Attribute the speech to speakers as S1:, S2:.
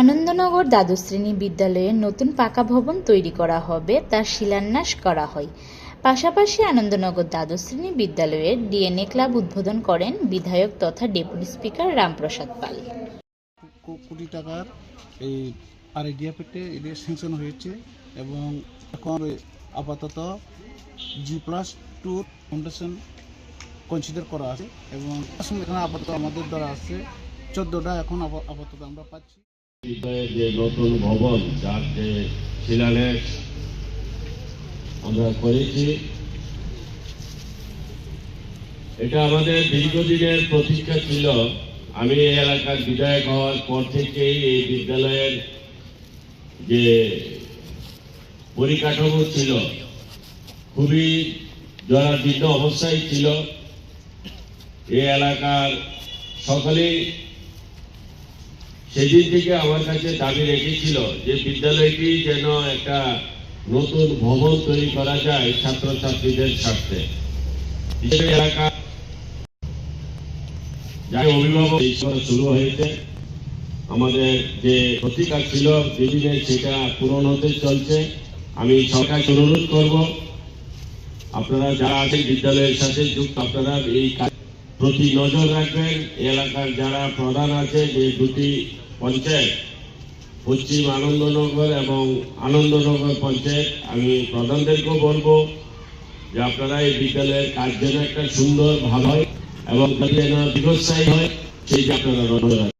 S1: আনন্দনগর দ্বাদশ শ্রেণি বিদ্যালয়ে নতুন পাকা ভবন তৈরি করা হবে তার শিলান্যাস করা হয়। পাশাপাশি আনন্দনগর দ্বাদশ শ্রেণি বিদ্যালয়ের ডিএনএ ক্লাব উদ্বোধন করেন বিধায়ক তথা ডেপুটি স্পিকার রামপ্রসাদ পাল।
S2: কোটি টাকার এই আর ডিএফএতে এটা স্যাংশন হয়েছে এবং এখন আপাতত G plus two foundation consider করা আছে এবং এখানে আপাতত আমাদের দ্বারা আছে চোদ্দোটা এখন আপাতত আমরা পাচ্ছি।
S3: যে নতুন ভবন, যার যে শিলান্যাস আমরা করেছি, এটা আমাদের দীর্ঘদিনের প্রতীক্ষা ছিল। আমি এই এলাকার বিধায়ক হওয়ার পর থেকেই এই বিদ্যালয়ের যে পরিকাঠামো ছিল, খুবই জরাজীর্ণ অবস্থায় ছিল। এই এলাকার সকলেই সেদিন থেকে আমার কাছে দাবি রেখেছিল যে বিদ্যালয়টি যেন একটা নতুন ভবন তৈরি করা যায় ছাত্রছাত্রীদের স্বার্থে। এলাকা যাকে অভিভাবক শুরু হয়েছে। আমাদের যে প্রতিকার ছিল দিদিনে সেটা পূরণ হতে চলছে, আমি সরকারকে অনুরোধ করব, আপনারা যারা আছেন বিদ্যালয়ের সাথে যুক্ত, আপনারা এই প্রতি নজর রাখবেন। এলাকার যারা প্রধান আছে, যে দুটি পঞ্চায়েত, পশ্চিম আনন্দনগর এবং আনন্দনগর পঞ্চায়েত, আমি প্রধানদেরকেও বলব যে আপনারা এই বিদ্যালয়ের কাজ যেন একটা সুন্দর, ভালো হয় এবং তাদের যেন দীর্ঘস্থায়ী হয়, সেই আপনারা